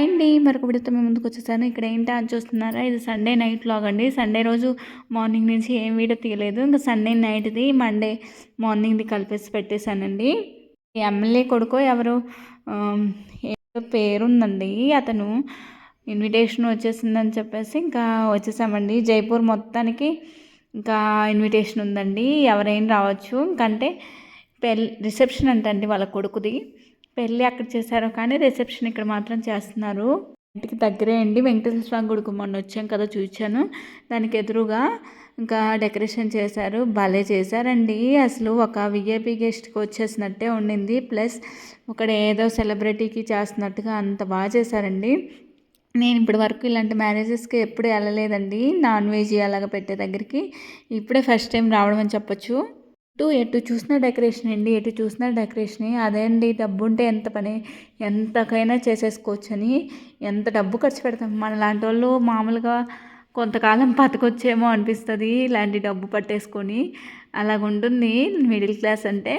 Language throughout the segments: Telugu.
ఏంటి మరొక విడత మేము ముందుకు వచ్చేసాను. ఇక్కడ ఏంటి అని చూస్తున్నారా? ఇది సండే నైట్ లాగ్ అండి. సండే రోజు మార్నింగ్ నుంచి ఏం వీడియో తీయలేదు. ఇంకా సండే నైట్ది మండే మార్నింగ్ది కలిపేసి పెట్టేశానండి. ఎమ్మెల్యే కొడుకో ఎవరు ఏదో పేరుందండి. అతను ఇన్విటేషన్ వచ్చేసిందని చెప్పేసి ఇంకా వచ్చేసామండి. జైపూర్ మొత్తానికి ఇంకా ఇన్విటేషన్ ఉందండి. ఎవరైనా రావచ్చు. ఇంకంటే పెళ్ళి రిసెప్షన్ అంటండి వాళ్ళ కొడుకుది. పెళ్ళి అక్కడ చేశారు కానీ రిసెప్షన్ ఇక్కడ మాత్రం చేస్తున్నారు. ఇంటికి దగ్గరే అండి. వెంకటేశ్వర స్వామి గుడికి మొన్న వచ్చాం కదా చూచాను దానికి ఎదురుగా ఇంకా డెకరేషన్ చేశారు. భలే చేశారండి. అసలు ఒక విఐపి గెస్ట్కి వచ్చేసినట్టే ఉండింది. ప్లస్ ఇక్కడ ఏదో సెలబ్రిటీకి చేస్తున్నట్టుగా అంత బాగా చేశారండి. నేను ఇప్పటి వరకు ఇలాంటి మ్యారేజెస్కి ఎప్పుడు వెళ్ళలేదండి. నాన్ వెజ్ అలాగ పెట్టే దగ్గరికి. ఇప్పుడే ఫస్ట్ టైం రావడం అని చెప్పొచ్చు. ఎటు ఎటు చూసిన డెకరేషన్ అండి ఎటు చూసిన డెకరేషన్ అదే అండి డబ్బు ఉంటే ఎంత పని ఎంతకైనా చేసేసుకోవచ్చు అని ఎంత డబ్బు ఖర్చు పెడతాం. మన లాంటి వాళ్ళు మామూలుగా కొంతకాలం బతకొచ్చేమో అనిపిస్తుంది ఇలాంటి డబ్బు పట్టేసుకొని. అలాగుంటుంది మిడిల్ క్లాస్ అంటే.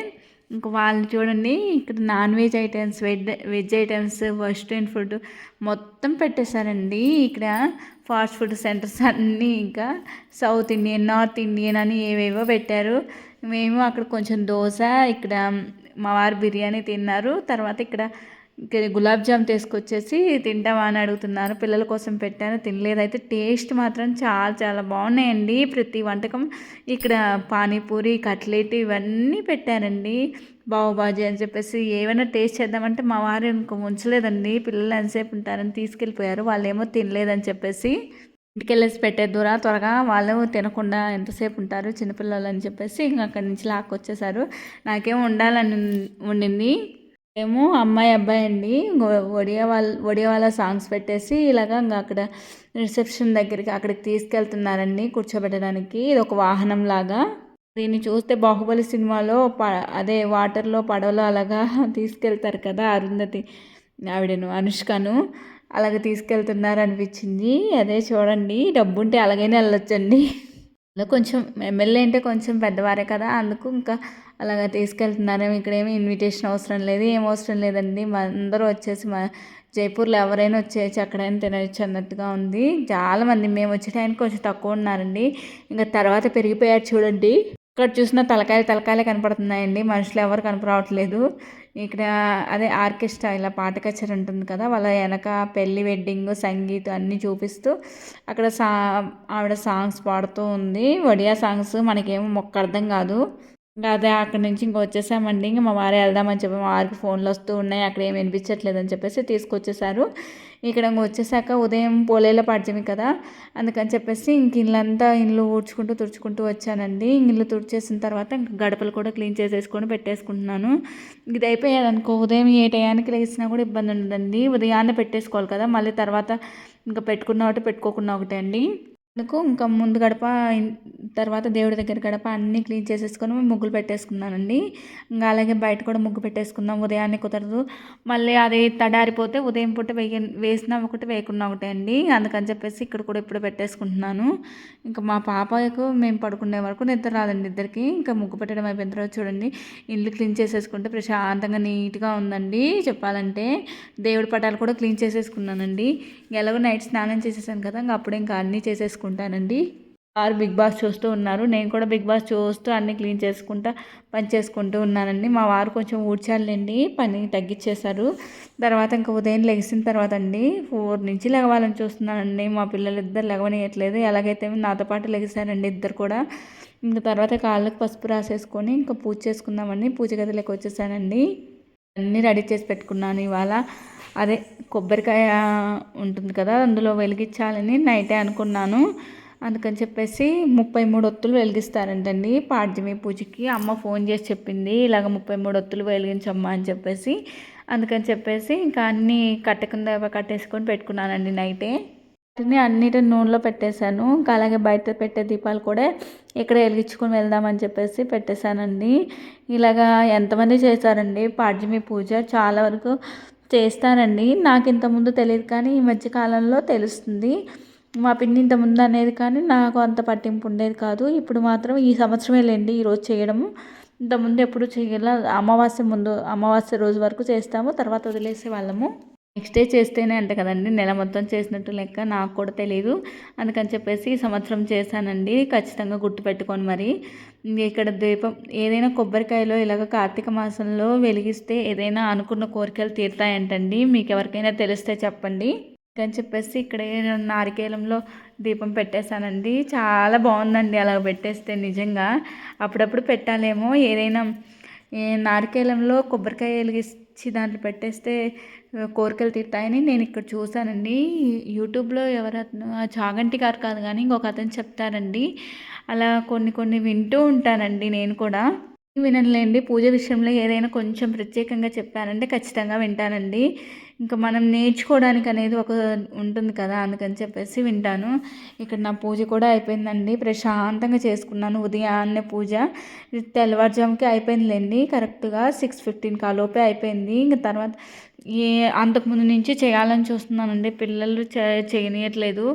ఇంకా వాళ్ళు చూడండి ఇక్కడ non veg items veg veg items western food మొత్తం పెట్టేశారండి. ఇక్కడ ఫాస్ట్ ఫుడ్ సెంటర్స్ అన్నీ ఇంకా సౌత్ ఇండియన్ నార్త్ ఇండియన్ అని ఏవేవో పెట్టారు. మేము అక్కడ కొంచెం దోశ ఇక్కడ మా వారు బిర్యానీ తిన్నారు. తర్వాత ఇక్కడ గులాబ్ జామ్ తీసుకొచ్చేసి తింటామా అని అడుగుతున్నారు. పిల్లల కోసం పెట్టాను తినలేదు. అయితే టేస్ట్ మాత్రం చాలా చాలా బాగున్నాయండి. ప్రతి వంటకం ఇక్కడ పానీపూరి కట్లెట్ ఇవన్నీ పెట్టారండి. బాజీ అని చెప్పేసి ఏమైనా టేస్ట్ చేద్దామంటే మా వారు ఇంకో ఉంచలేదండి పిల్లలు ఎంతసేపు ఉంటారని తీసుకెళ్ళిపోయారు. వాళ్ళు ఏమో తినలేదని చెప్పేసి ఇంటికి వెళ్ళేసి పెట్టేద్దురా త్వరగా వాళ్ళు తినకుండా ఎంతసేపు ఉంటారు చిన్నపిల్లలు అని చెప్పేసి ఇంక అక్కడి నుంచి లాక్కొచ్చేసారు. నాకేమో ఉండాలని ఉండింది. ఏమో అమ్మాయి అబ్బాయి అండి. ఒడియా వాళ్ళ ఒడియా వాళ్ళ సాంగ్స్ పెట్టేసి ఇలాగా ఇంకా అక్కడ రిసెప్షన్ దగ్గరికి అక్కడికి తీసుకెళ్తున్నారండి కూర్చోబెట్టడానికి. ఇది ఒక వాహనం లాగా. దీన్ని చూస్తే బాహుబలి సినిమాలో ప అదే వాటర్లో పడవలో అలాగా తీసుకెళ్తారు కదా అరుంధతి ఆవిడను అనుష్కను. అలాగ తీసుకెళ్తున్నారు అనిపించింది అదే చూడండి డబ్బు ఉంటే అలాగైనా వెళ్ళొచ్చండి. కొంచెం ఎమ్మెల్యే అంటే కొంచెం పెద్దవారే కదా అందుకు ఇంకా అలాగ తీసుకెళ్తున్నారు ఇక్కడేమి ఇన్విటేషన్ అవసరం లేదు ఏం అవసరం లేదండి. అందరూ వచ్చేసి మా జైపూర్లో ఎవరైనా వచ్చేసి అక్కడైనా తినవచ్చు అన్నట్టుగా ఉంది. చాలామంది మేము వచ్చే టైంకి కొంచెం తక్కువ ఉన్నారండి. ఇంకా తర్వాత పెరిగిపోయారు చూడండి. ఇక్కడ చూసిన తలకాయలు తలకాయలే కనపడుతున్నాయండి. మనుషులు ఎవరు కనపడవట్లేదు. ఇక్కడ అదే ఆర్కెస్ట్రా ఇలా పాట కచేరీ ఉంటుంది కదా వాళ్ళ వెనక పెళ్ళి వెడ్డింగ్ సంగీతం అన్నీ చూపిస్తూ అక్కడ సా ఆవిడ సాంగ్స్ పాడుతూ ఉంది. వడియా సాంగ్స్ మనకేమో మొక్క అర్థం కాదు. అదే అక్కడి నుంచి ఇంకా వచ్చేసామండి. ఇంకా మా వారే వెళ్దామని చెప్పి మా వారికి ఫోన్లు వస్తూ ఉన్నాయి. అక్కడ ఏమి వినిపించట్లేదు అని చెప్పేసి తీసుకొచ్చేసారు. ఇక్కడ వచ్చేసాక ఉదయం పోలేల పాడ్యమి కదా. అందుకని చెప్పేసి ఇంక ఇల్లంతా ఇల్లు ఊడ్చుకుంటూ తుడుచుకుంటూ వచ్చానండి. ఇల్లు తుడిచేసిన తర్వాత ఇంక గడపలు కూడా క్లీన్ చేసేసుకొని పెట్టేసుకుంటున్నాను. ఇది అయిపోయాది అనుకో ఉదయం ఏ టయానికి లేచినా కూడా ఇబ్బంది ఉండదండి. ఉదయాన్నే పెట్టేసుకోవాలి కదా. మళ్ళీ తర్వాత ఇంకా పెట్టుకున్న ఒకటి పెట్టుకోకుండా ఒకటే అండి. అందుకు ఇంకా ముందు గడప తర్వాత దేవుడి దగ్గర గడప అన్నీ క్లీన్ చేసేసుకొని ముగ్గులు పెట్టేసుకున్నానండి. ఇంకా అలాగే బయట కూడా ముగ్గు పెట్టేసుకుందాం ఉదయాన్నే కుదరదు. మళ్ళీ అది తడారిపోతే ఉదయం పూట వేయ వేసినా ఒకటి వేయకుండా ఒకటే అండి. అందుకని చెప్పేసి ఇక్కడ కూడా ఇప్పుడు పెట్టేసుకుంటున్నాను. ఇంకా మా పాపకు మేము పడుకునే వరకు నిద్ర రాదండి ఇద్దరికి. ఇంకా ముగ్గు పెట్టడం అయిపోయిన తర్వాత చూడండి ఇల్లు క్లీన్ చేసేసుకుంటే ప్రశాంతంగా నీట్గా ఉందండి చెప్పాలంటే. దేవుడి పటాలు కూడా క్లీన్ చేసేసుకున్నానండి. ఎలాగో నైట్ స్నానం చేసేసాను కదా ఇంకా అప్పుడే ఇంకా అన్నీ చేసేసుకున్నాను. చేసుకుంటానండి. వారు బిగ్ బాస్ చూస్తూ ఉన్నారు. నేను కూడా బిగ్ బాస్ చూస్తూ అన్నీ క్లీన్ చేసుకుంటా పని చేసుకుంటూ ఉన్నానండి. మా వారు కొంచెం ఊడ్చాలండి పని తగ్గించేశారు తర్వాత ఇంకా ఉదయం లెగిసిన తర్వాత అండి ఫోర్ నుంచి లెగవాలని చూస్తున్నానండి. మా పిల్లలు ఇద్దరు లెగవనియట్లేదు. ఎలాగైతే నాతో పాటు లెగిసారండి ఇద్దరు కూడా. ఇంకా తర్వాత కాళ్ళకు పసుపు రాసేసుకొని ఇంకా పూజ చేసుకుందామని పూజ గదిలోకి వచ్చేసానండి. అన్నీ రెడీ చేసి పెట్టుకున్నాను ఇవాళ. అదే కొబ్బరికాయ ఉంటుంది కదా అందులో వెలిగించాలని నైటే అనుకున్నాను. అందుకని చెప్పేసి ముప్పై మూడు ఒత్తులు వెలిగిస్తారంటండి పాడ్యమి పూజకి. అమ్మ ఫోన్ చేసి చెప్పింది ఇలాగ ముప్పై మూడు ఒత్తులు వెలిగించమ్మా అని చెప్పేసి. అందుకని చెప్పేసి ఇంకా అన్నీ కట్టకుండా కట్టేసుకొని పెట్టుకున్నానండి నైటే. వాటిని అన్నిటి నూనెలో పెట్టేశాను. ఇంకా అలాగే బయట పెట్టే దీపాలు కూడా ఇక్కడ వెలిగించుకొని వెళ్దామని చెప్పేసి పెట్టేశానండి. ఇలాగా ఎంతమంది చేశారండి పాడ్యమి పూజ? చాలా వరకు చేస్తానండి. నాకు ఇంతకుముందు తెలియదు కానీ ఈ మధ్య కాలంలో తెలుస్తుంది. మా పిన్ని ఇంతకుముందు అనేది కానీ నాకు అంత పట్టింపు ఉండేది కాదు. ఇప్పుడు మాత్రం ఈ సంవత్సరమే లేండి ఈరోజు చేయడము. ఇంతకుముందు ఎప్పుడు చేయాల? అమావాస్య ముందు అమావాస్య రోజు వరకు చేస్తాము. తర్వాత వదిలేసే వాళ్ళము. నెక్స్ట్ డే చేస్తేనే అంట కదండి నెల మొత్తం చేసినట్టు లెక్క నాకు కూడా తెలియదు అందుకని చెప్పేసి ఈ సంవత్సరం చేశానండి ఖచ్చితంగా గుర్తుపెట్టుకొని మరి. ఇక్కడ దీపం ఏదైనా కొబ్బరికాయలో ఇలాగ కార్తీక మాసంలో వెలిగిస్తే ఏదైనా అనుకున్న కోరికలు తీరుతాయంటండి మీకు ఎవరికైనా తెలిస్తే చెప్పండి. అని చెప్పేసి ఇక్కడ నారికేలంలో దీపం పెట్టేశానండి. చాలా బాగుందండి అలా పెట్టేస్తే నిజంగా. అప్పుడప్పుడు పెట్టాలేమో ఏదైనా నారికేలంలో కొబ్బరికాయ వెలిగిస్తే తెచ్చి దాంట్లో పెట్టేస్తే కోరికలు తీరుతాయని నేను ఇక్కడ చూశానండి. యూట్యూబ్లో ఎవరతను చాగంటి గారు కాదు కానీ ఇంకొక అతను చెప్తారండి. అలా కొన్ని కొన్ని వింటూ ఉంటానండి నేను కూడా. వినలేండి పూజ విషయంలో ఏదైనా కొంచెం ప్రత్యేకంగా చెప్పానంటే ఖచ్చితంగా వింటానండి. ఇంకా మనం నేర్చుకోవడానికి అనేది ఒక ఉంటుంది కదా అందుకని చెప్పేసి వింటాను. ఇక్కడ నా పూజ కూడా అయిపోయిందండి. ప్రశాంతంగా చేసుకున్నాను ఉదయాన్నే పూజ. తెల్లవారుజాముకి అయిపోయిందిలేండి. కరెక్ట్గా సిక్స్ ఫిఫ్టీన్కి ఆ లోపే అయిపోయింది. ఇంకా తర్వాత ఏ అంతకుముందు నుంచి చేయాలని చూస్తున్నానండి. పిల్లలు చేయనీయట్లేదు.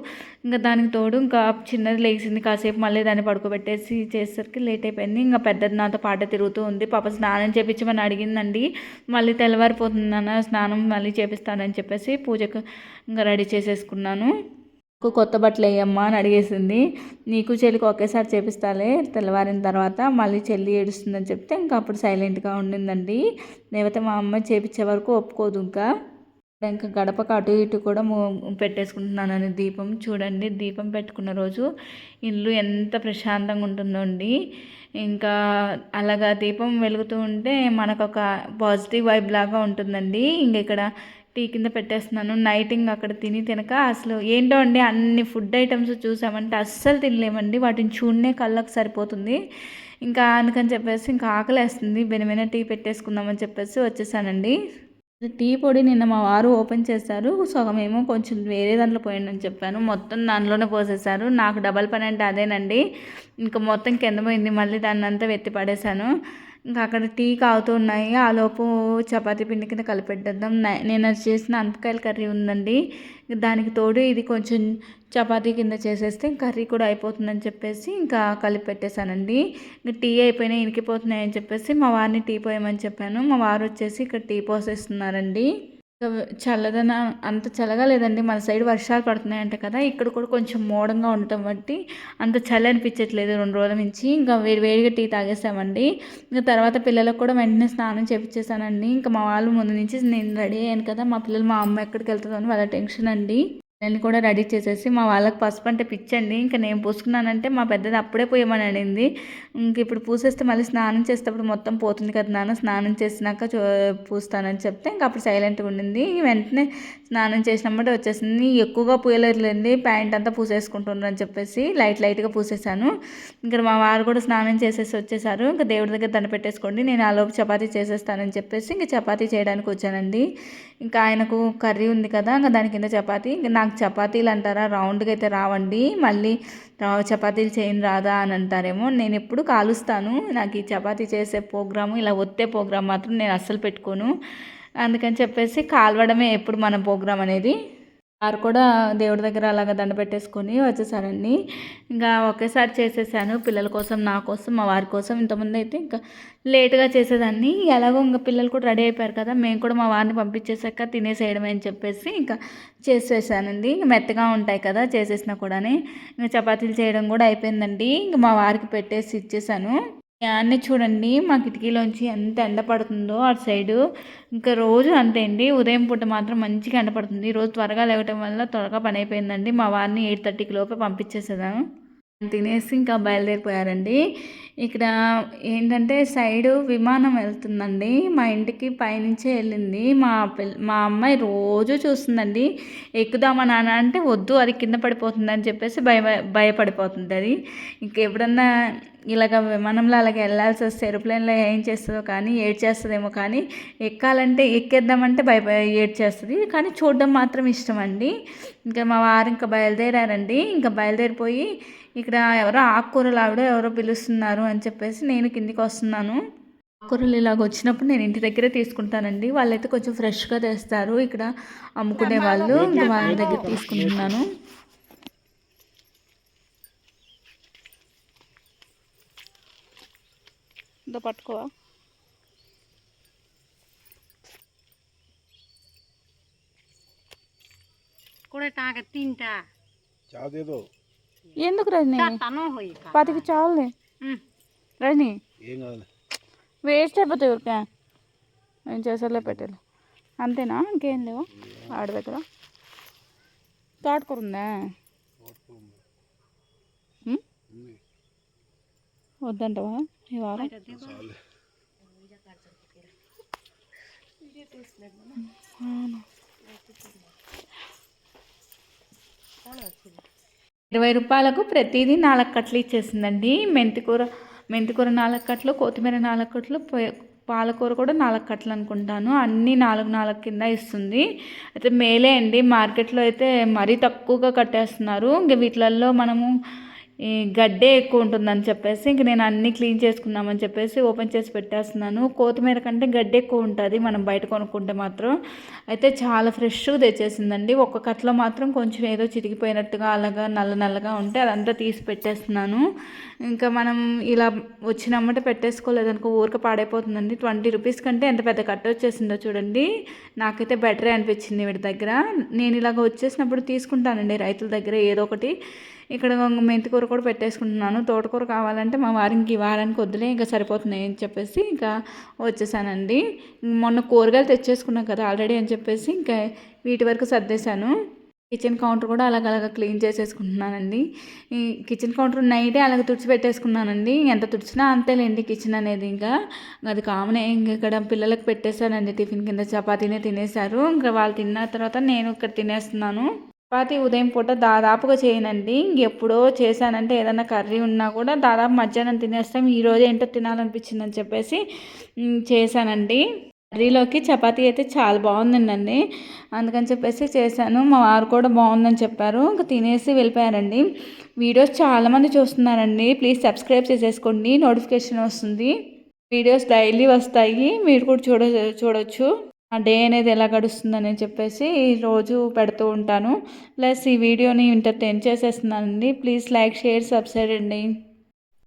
ఇంకా దానికి తోడు ఇంకా చిన్నది లేచింది. కాసేపు మళ్ళీ దాన్ని పడుకోబెట్టేసి చేసేసరికి లేట్ అయిపోయింది. ఇంకా పెద్దది నాతో పాట తిరుగుతూ ఉంది. పాప స్నానం చేపించమని అడిగిందండి. మళ్ళీ తెల్లవారిపోతుంది నాన్న స్నానం మళ్ళీ చేపిస్తానని చెప్పేసి పూజకు ఇంకా రెడీ చేసేసుకున్నాను. కొత్త బట్టలు వేయమ్మా అని అడిగేసింది. నీకు చెల్లికి ఒకేసారి చేపిస్తాలే తెల్లవారిన తర్వాత మళ్ళీ చెల్లి ఏడుస్తుందని చెప్తే ఇంకా అప్పుడు సైలెంట్గా ఉండిందండి. లేకపోతే మా అమ్మ చేపించే వరకు ఒప్పుకోదు ఇంకా. ఇంకా గడపకు అటు ఇటు కూడా పెట్టేసుకుంటున్నాను దీపం. చూడండి దీపం పెట్టుకున్న రోజు ఇల్లు ఎంత ప్రశాంతంగా ఉంటుందో అండి. ఇంకా అలాగా దీపం వెలుగుతూ ఉంటే మనకు ఒక పాజిటివ్ వైబ్ లాగా ఉంటుందండి. ఇంక ఇక్కడ టీ కింద పెట్టేస్తున్నాను. నైటింగ్ అక్కడ తిని తినక అసలు ఏంటో అండి అన్ని ఫుడ్ ఐటమ్స్ చూసామంటే అస్సలు తినలేమండి. వాటిని చూడనే కళ్ళకు సరిపోతుంది. ఇంకా అందుకని చెప్పేసి ఇంకా ఆకలేస్తుంది. బెనమైన టీ పెట్టేసుకుందామని చెప్పేసి వచ్చేసానండి. టీ పొడి నిన్న మా వారు ఓపెన్ చేశారు. సగం ఏమో కొంచెం వేరే దాంట్లో పోయిందని చెప్పాను. మొత్తం దానిలోనే పోసేశారు. నాకు డబల్ పని అంటే అదేనండి. ఇంకా మొత్తం కింద పోయింది. మళ్ళీ దాన్ని అంతా వెత్తి పడేశాను. ఇంకా అక్కడ టీ కాగుతున్నాయి. ఆలోపు ఆ లోపు చపాతీ పిండి కింద కలిపెట్టేద్దాం. నేను చేసిన అనపకాయల కర్రీ ఉందండి. దానికి తోడు ఇది కొంచెం చపాతీ కింద చేసేస్తే కర్రీ కూడా అయిపోతుందని చెప్పేసి ఇంకా కలిపి పెట్టేశానండి ఇంకా టీ అయిపోయినాయి ఇనికిపోతున్నాయని చెప్పేసి మా వారిని టీ పోయమని చెప్పాను. మా వారు వచ్చేసి ఇక్కడ టీ పోసేస్తున్నారండి. చల్లదన అంత చల్లగా లేదండి. మన సైడ్ వర్షాలు పడుతున్నాయంట కదా ఇక్కడ కూడా కొంచెం మోడంగా ఉండటం బట్టి అంత చల్ల అనిపించట్లేదు రెండు రోజుల నుంచి. ఇంకా వేడి వేడిగా టీ తాగేసామండి. ఇంకా తర్వాత పిల్లలకు కూడా వెంటనే స్నానం చేపించేసానండి ఇంకా మా వాళ్ళు ముందు నుంచి నేను రెడీ అయ్యాను కదా మా పిల్లలు మా అమ్మ ఎక్కడికి వెళ్తుందో అని వాళ్ళ టెన్షన్ అండి. నేను కూడా రెడీ చేసేసి మా వాళ్ళకి పసుపు అంటే పిచ్చండి. ఇంకా నేను పూసుకున్నానంటే మా పెద్దది అప్పుడే పోయమని అడిగింది ఇంక ఇప్పుడు పూసేస్తే మళ్ళీ స్నానం చేసేటప్పుడు మొత్తం పోతుంది కదా నాన్న స్నానం చేసినాక పూస్తానని చెప్తే ఇంకా అప్పుడు సైలెంట్గా ఉండింది. వెంటనే స్నానం చేసినప్పుడు వచ్చేసింది. ఎక్కువగా పూయలేదులేండి ప్యాంట్ అంతా పూసేసుకుంటున్నారు అని చెప్పేసి లైట్ లైట్గా పూసేసాను. ఇక్కడ మా వారు కూడా స్నానం చేసేసి వచ్చేసారు. ఇంకా దేవుడి దగ్గర దండ పెట్టేసుకోండి నేను ఆలోపు చపాతీ చేసేస్తానని చెప్పేసి ఇంకా చపాతీ చేయడానికి వచ్చానండి. ఇంకా ఆయనకు కర్రీ ఉంది కదా ఇంకా దాని కింద చపాతీ. ఇంకా నాకు చపాతీలు అంటారా? రౌండ్గా అయితే రావండి. మళ్ళీ చపాతీలు చేయని రాదా అని అంటారేమో. నేను ఎప్పుడు కాలుస్తాను. నాకు ఈ చపాతీ చేసే ప్రోగ్రాము ఇలా ఒత్తే ప్రోగ్రాం మాత్రం నేను అస్సలు పెట్టుకోను. అందుకని చెప్పేసి కాలవడమే ఎప్పుడు మన ప్రోగ్రాం అనేది. వారు కూడా దేవుడి దగ్గర అలాగ దండ పెట్టేసుకొని వచ్చేసారండి. ఇంకా ఒకేసారి చేసేసాను. పిల్లల కోసం నా కోసం మా వారి కోసం ఇంతకుముందు అయితే ఇంకా లేట్గా చేసేదాన్ని. ఎలాగో ఇంకా పిల్లలు కూడా రెడీ అయిపోయారు కదా మేము కూడా మా వారిని పంపించేసాక తినేసేయడమే అని చెప్పేసి ఇంకా చేసేసానండి. మెత్తగా ఉంటాయి కదా చేసేసినా కూడా ఇంకా చపాతీలు చేయడం కూడా అయిపోయిందండి. ఇంకా మా వారికి పెట్టేసి ఇచ్చేసాను. అన్నీ చూడండి మా కిటికీలోంచి ఎంత ఎండ పడుతుందో అటు సైడు. ఇంకా రోజు అంతే అండి ఉదయం పూట మాత్రం మంచిగా ఎండ పడుతుంది. రోజు త్వరగా లేవటం వల్ల త్వరగా పని అయిపోయిందండి. మా వారిని ఎయిట్ థర్టీకి లోపే పంపించేసేదాము తినేసి ఇంకా బయలుదేరిపోయారండి. ఇక్కడ ఏంటంటే సైడు విమానం వెళ్తుందండి. మా ఇంటికి పైనుంచే వెళ్ళింది. మా పిల్ల మా అమ్మాయి రోజు చూస్తుందండి. ఎక్కుదామా నాన్న అంటే వద్దు అది కింద పడిపోతుందని చెప్పేసి భయ భయపడిపోతుంది అది. ఇంకెప్పుడన్నా ఇలాగ విమానంలో అలాగ వెళ్ళాల్సి వస్తే ఎరోప్లేన్లో ఏం చేస్తుందో కానీ ఏడ్ చేస్తుందేమో కానీ ఎక్కాలంటే ఎక్కేద్దామంటే భయ ఏడ్ చేస్తుంది కానీ చూడడం మాత్రం ఇష్టం అండి. ఇంకా మా వారు ఇంకా బయలుదేరారండి. ఇంకా బయలుదేరిపోయి ఇక్కడ ఎవరో ఆకుకూరలు ఆవిడ ఎవరో పిలుస్తున్నారు అని చెప్పేసి నేను కిందికి వస్తున్నాను. ఆకుకూరలు ఇలాగ వచ్చినప్పుడు నేను ఇంటి దగ్గరే తీసుకుంటానండి. వాళ్ళైతే కొంచెం ఫ్రెష్గా తెస్తారు. ఇక్కడ అమ్ముకునే వాళ్ళు వాళ్ళ దగ్గర తీసుకుంటున్నాను. పట్టుకోవా కూడా తాగ తింటా. చాదేదో. ఎందుకు రజని? పదికి చాలులే. రజని? ఏం కాదు వేస్ట్ అయిపోతాయి ఊరికే. ఏం చేసాలే పెట్టాలి. అంతేనా? ఇంకేం లేవా. ఆడ దగ్గర. తోటకూర ఉందా? వద్దంటవా? ఈ వారం? అవును. ఇరవై రూపాయలకు ప్రతిదీ నాలుగు కట్టలు ఇచ్చేసిందండి. మెంతికూర మెంతికూర నాలుగు కట్టలు కొత్తిమీర నాలుగు కట్టలు పాలకూర కూడా నాలుగు కట్టలు అనుకుంటాను. అన్నీ నాలుగు నాలుగు కింద ఇస్తుంది. అయితే మేలే అండి. మార్కెట్లో అయితే మరీ తక్కువగా కట్టేస్తున్నారు. ఇంక వీటిలల్లో మనము ఈ గడ్డే ఎక్కువ ఉంటుందని చెప్పేసి ఇంక నేను అన్నీ క్లీన్ చేసుకుందామని చెప్పేసి ఓపెన్ చేసి పెట్టేస్తున్నాను. కొత్తిమీర కంటే గడ్డి ఎక్కువ ఉంటుంది మనం బయట కొనుక్కుంటే మాత్రం. అయితే చాలా ఫ్రెష్గా తెచ్చేసిందండి. ఒక్క కట్లో మాత్రం కొంచెం ఏదో చిరిగిపోయినట్టుగా అలాగా నల్ల నల్లగా ఉంటే అదంతా తీసి పెట్టేస్తున్నాను. ఇంకా మనం ఇలా వచ్చినమ్మట పెట్టేసుకోలేదనుకో ఊరిక పాడైపోతుందండి. ట్వంటీ రూపీస్ కంటే ఎంత పెద్ద కట్ట వచ్చేసిందో చూడండి. నాకైతే బెటరే అనిపించింది వీడి దగ్గర. నేను ఇలాగ వచ్చేసినప్పుడు తీసుకుంటానండి రైతుల దగ్గర ఏదో ఒకటి. ఇక్కడ మెంతికూర కూడా పెట్టేసుకుంటున్నాను. తోటకూర కావాలంటే మా వారికి వారానికి వద్దులే ఇంకా సరిపోతున్నాయి అని చెప్పేసి ఇంకా వచ్చేసానండి. మొన్న కూరగాయలు తెచ్చేసుకున్నాం కదా ఆల్రెడీ అని చెప్పేసి ఇంకా వీటి వరకు సర్దేశాను. కిచెన్ కౌంటర్ కూడా అలాగ అలాగ క్లీన్ చేసేసుకుంటున్నానండి. ఈ కిచెన్ కౌంటర్ నైటే అలాగ తుడిచి పెట్టేసుకున్నానండి. ఎంత తుడిచినా అంతేలేండి కిచెన్ అనేది ఇంకా. అది కామనే ఇంకా ఇక్కడ పిల్లలకు పెట్టేశానండి టిఫిన్ కింద చపాతీనే తినేశారు. ఇంకా వాళ్ళు తిన్న తర్వాత నేను ఇక్కడ తినేస్తున్నాను. చపాతీ ఉదయం పూట దాదాపుగా చేయనండి. ఇంకెప్పుడో చేశానంటే ఏదైనా కర్రీ ఉన్నా కూడా దాదాపు మధ్యాహ్నం తినేస్తాం. ఈరోజు ఏంటో తినాలనిపించిందని చెప్పేసి చేశానండి. కర్రీలోకి చపాతీ అయితే చాలా బాగుందండి. అందుకని చెప్పేసి చేశాను. మా వారు కూడా బాగుందని చెప్పారు. ఇంకా తినేసి వెళ్ళిపోయారండి. వీడియోస్ చాలామంది చూస్తున్నారండి. ప్లీజ్ సబ్స్క్రైబ్ చేసేసుకోండి. నోటిఫికేషన్ వస్తుంది. వీడియోస్ డైలీ వస్తాయి. మీరు కూడా చూడ చూడొచ్చు. ఆ డే అనేది ఎలా గడుస్తుందని చెప్పేసి రోజు పెడుతూ ఉంటాను. ప్లస్ ఈ వీడియోని ఇంటర్టైన్ చేసేస్తున్నానండి. ప్లీజ్ లైక్ షేర్ సబ్స్క్రైబ్ అండి.